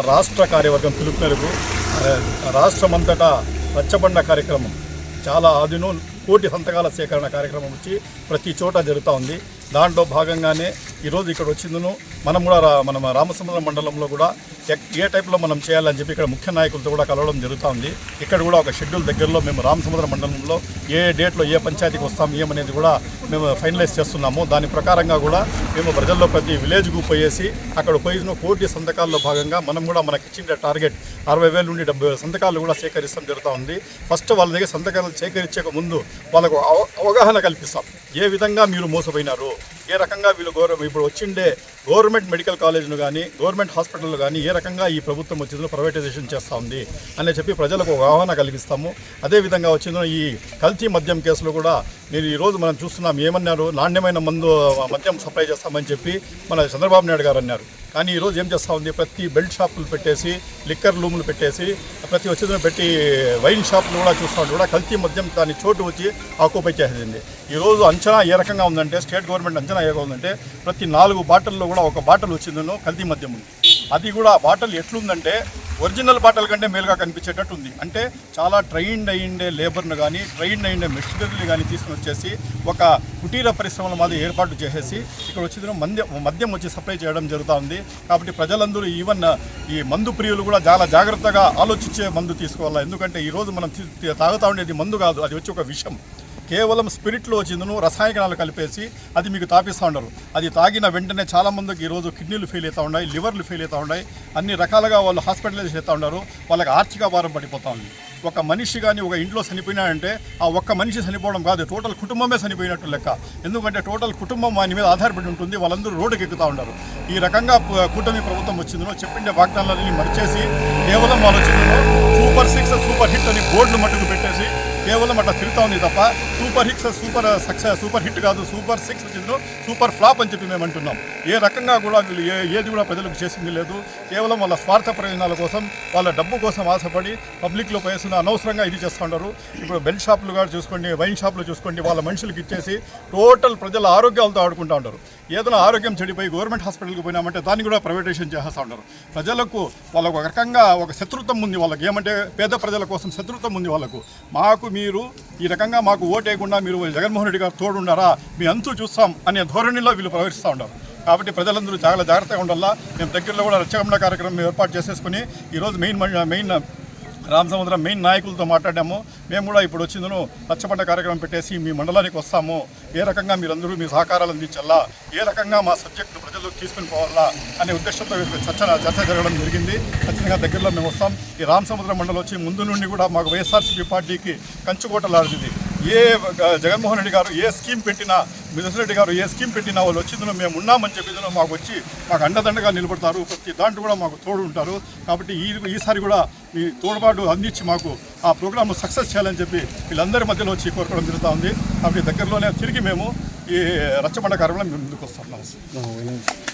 రాష్ట్ర కార్యవర్గం పిలుపు మేరకు రాష్ట్రమంతటా రచ్చబండ కార్యక్రమం చాలా అదిను కోటి సంతకాల సేకరణ కార్యక్రమం వచ్చి ప్రతి చోట జరుగుతూ ఉంది. దాంట్లో భాగంగానే ఈరోజు ఇక్కడ వచ్చిందను మనం కూడా రా- మన రామసముద్రం మండలంలో కూడా ఏ టైప్లో మనం చేయాలని చెప్పి ఇక్కడ ముఖ్య నాయకులతో కూడా కలవడం జరుగుతూ ఉంది. ఇక్కడ కూడా ఒక షెడ్యూల్ దగ్గరలో మేము రామసముద్రం మండలంలో ఏ డేట్లో ఏ పంచాయతీకి వస్తాం ఏమనేది కూడా మేము ఫైనలైజ్ చేస్తున్నాము. దాని ప్రకారంగా కూడా మేము ప్రజల్లో ప్రతి విలేజ్కు పోయేసి అక్కడ పోయిన కోటి సంతకాల్లో భాగంగా మనం కూడా మనకి ఇచ్చిన టార్గెట్ అరవై వేల నుండి డెబ్బై వేల సంతకాలు కూడా సేకరిస్తాం జరుగుతూ ఉంది. ఫస్ట్ వాళ్ళ దగ్గర సంతకాలు సేకరించక ముందు వాళ్ళకు అవ- అవగాహన కల్పిస్తాం. ఏ విధంగా మీరు మోసపోయినారు? ఏ రకంగా వీళ్ళు గౌరవ ఇప్పుడు వచ్చిండే గవర్నమెంట్ మెడికల్ కాలేజ్ను కానీ గవర్నమెంట్ హాస్పిటల్ కానీ ఏ రకంగా ఈ ప్రభుత్వం వచ్చిందో ప్రైవేటైజేషన్ చేస్తూ ఉంది అని చెప్పి ప్రజలకు ఒక ఆహ్వాన కలిగిస్తాము. అదేవిధంగా వచ్చిందో ఈ కల్తీ మద్యం కేసులో కూడా నేను ఈరోజు మనం చూస్తున్నాం ఏమన్నారు నాణ్యమైన మందు మద్యం సప్లై చేస్తామని చెప్పి మన చంద్రబాబు నాయుడు గారు అన్నారు. కానీ ఈరోజు ఏం చేస్తూ ఉంది? ప్రతి బెల్ట్ షాపులు పెట్టేసి లిక్కర్ లూములు పెట్టేసి ప్రతి వచ్చేది పెట్టి వైన్ షాపులు కూడా చూస్తూ కూడా కల్తీ మద్యం దాని చోటు వచ్చి ఆక్యుపై చేసేసింది ఈరోజు అంచనా ఏ రకంగా ఉందంటే స్టేట్ గవర్నమెంట్ అంచనా ఏ ఉందంటే ప్రతి నాలుగు బాటిల్లో కూడా ఒక బాటిల్ వచ్చిందనో కల్తీ మద్యం ఉంది. అది కూడా బాటిల్ ఎట్లుందంటే ఒరిజినల్ పాటల కంటే మేలుగా కనిపించేటట్టు ఉంది. అంటే చాలా ట్రైన్డ్ అయ్యిండే లేబర్ను కానీ ట్రైన్డ్ అయ్యిండే మెషినరీని కానీ తీసుకుని వచ్చేసి ఒక కుటీర పరిశ్రమల మాది ఏర్పాటు చేసేసి ఇక్కడ వచ్చిన మద్యం మద్యం వచ్చి సప్లై చేయడం జరుగుతూ ఉంది. కాబట్టి ప్రజలందరూ ఈవెన్ ఈ మందు ప్రియులు కూడా చాలా జాగ్రత్తగా ఆలోచించే మందు తీసుకోవాలి. ఎందుకంటే ఈరోజు మనం తాగుతూ తాగుతా ఉండేది మందు కాదు. అది వచ్చి ఒక విషయం కేవలం స్పిరిట్లో వచ్చిందను రసాయనాలు కలిపేసి అది మీకు తాపిస్తూ ఉండరు. అది తాగిన వెంటనే చాలా మందికి ఈరోజు కిడ్నీలు ఫెయిల్ అవుతూ ఉన్నాయి లివర్లు ఫెయిల్ అవుతూ ఉన్నాయి. అన్ని రకాలుగా వాళ్ళు హాస్పిటలైజ్ అవుతూ ఉన్నారు. వాళ్ళకి ఆర్థిక భారం పడిపోతూ ఉంది. ఒక మనిషి కానీ ఒక ఇంట్లో చనిపోయినాడంటే ఆ ఒక్క మనిషి చనిపోవడం కాదు టోటల్ కుటుంబమే చనిపోయినట్టు లెక్క. ఎందుకంటే టోటల్ కుటుంబం వాని మీద ఆధారపడి ఉంటుంది వాళ్ళందరూ రోడ్డుకి ఎక్కుతూ ఉంటారు ఈ రకంగా కూటమి ప్రభుత్వం వచ్చిందో చెప్పిండే వాగ్దానాలని మరిచేసి కేవలం వాళ్ళు వచ్చిందో సూపర్ సిక్స్ సూపర్ హిట్ అని బోర్డులు మట్టుకు పెట్టేసి కేవలం అట్లా తిరుగుతా ఉంది తప్ప super hits super success super hit కాదు సూపర్ సిక్స్ వచ్చిందో సూపర్ ఫ్లాప్ అని చెప్పి మేము అంటున్నాం. ఏ రకంగా కూడా వీళ్ళు ఏ ఏది కూడా ప్రజలకు చేసింది లేదు. కేవలం వాళ్ళ స్వార్థ ప్రయోజనాల కోసం వాళ్ళ డబ్బు కోసం ఆశపడి పబ్లిక్లో పోయేసిన అనవసరంగా ఇది చేస్తూ ఉంటారు ఇప్పుడు బెల్ట్ షాపులు కూడా చూసుకోండి వైన్ షాపులు చూసుకోండి వాళ్ళ మనుషులకి ఇచ్చేసి టోటల్ ప్రజల ఆరోగ్యాలతో ఆడుకుంటూ ఉంటారు ఏదైనా ఆరోగ్యం చెడిపోయి గవర్నమెంట్ హాస్పిటల్కి పోయినామంటే దాన్ని కూడా ప్రైవేటైజేషన్ చేస్తూ ఉంటారు ప్రజలకు వాళ్ళకు ఒక రకంగా ఒక శత్రుత్వం ఉంది వాళ్ళకి. ఏమంటే పేద ప్రజల కోసం శత్రుత్వం ఉంది వాళ్ళకు. మాకు మీరు ఈ రకంగా మాకు ఓటేయకుండా మీరు జగన్మోహన్ రెడ్డి గారు తోడున్నారా? మీ అంతు చూస్తాం అనే ధోరణిలో వీళ్ళు ప్రవర్తిస్తూ ఉన్నారు. కాబట్టి ప్రజలందరూ చాలా జాగ్రత్తగా ఉండాలా? మేము దగ్గరలో కూడా రచ్చగమన కార్యక్రమం ఏర్పాటు చేసేసుకుని ఈరోజు మెయిన్ మెయిన్ రామసముద్రం మెయిన్ నాయకులతో మాట్లాడాము. మేము కూడా ఇప్పుడు వచ్చిందను పచ్చబండ కార్యక్రమం పెట్టేసి మీ మండలానికి వస్తాము. ఏ రకంగా మీరందరూ మీ సహకారాలు అందించాలా? ఏ రకంగా మా సబ్జెక్టు ప్రజల్లోకి తీసుకుని పోవాలా? అనే ఉద్దేశంతో చర్చ చర్చ జరగడం జరిగింది. ఖచ్చితంగా దగ్గరలో మేము వస్తాం. ఈ రామసముద్ర మండలం వచ్చి ముందు నుండి కూడా మాకు వైఎస్ఆర్సీపీ పార్టీకి కంచుకోట లాంటిది ఏ జగన్మోహన్ రెడ్డి గారు ఏ స్కీమ్ పెట్టినా మిథున్ రెడ్డి గారు ఏ స్కీమ్ పెట్టినా వాళ్ళు వచ్చిందో మేము ఉన్నామని చెప్పి మాకు వచ్చి మాకు అండదండగా నిలబడతారు. ప్రతి దాంట్లో కూడా మాకు తోడు ఉంటారు. కాబట్టి ఈ ఈసారి కూడా మీ తోడ్పాటు అందించి మాకు ఆ ప్రోగ్రామ్ సక్సెస్ చేయాలని చెప్పి వీళ్ళందరి మధ్యలో వచ్చి కోరుకోవడం జరుగుతూ ఉంది. కాబట్టి దగ్గరలోనే తిరిగి మేము ఈ రచ్చబండ కార్యక్రమంలో మేము ముందుకు వస్తున్నాం